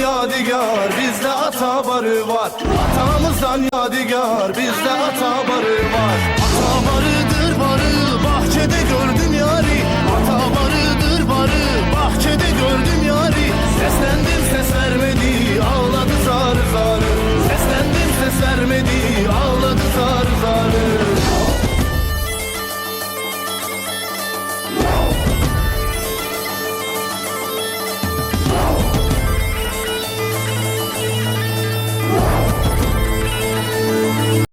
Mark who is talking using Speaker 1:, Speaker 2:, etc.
Speaker 1: yadigar bizde ata barı var. Atamızdan yadigar bizde ata barı var.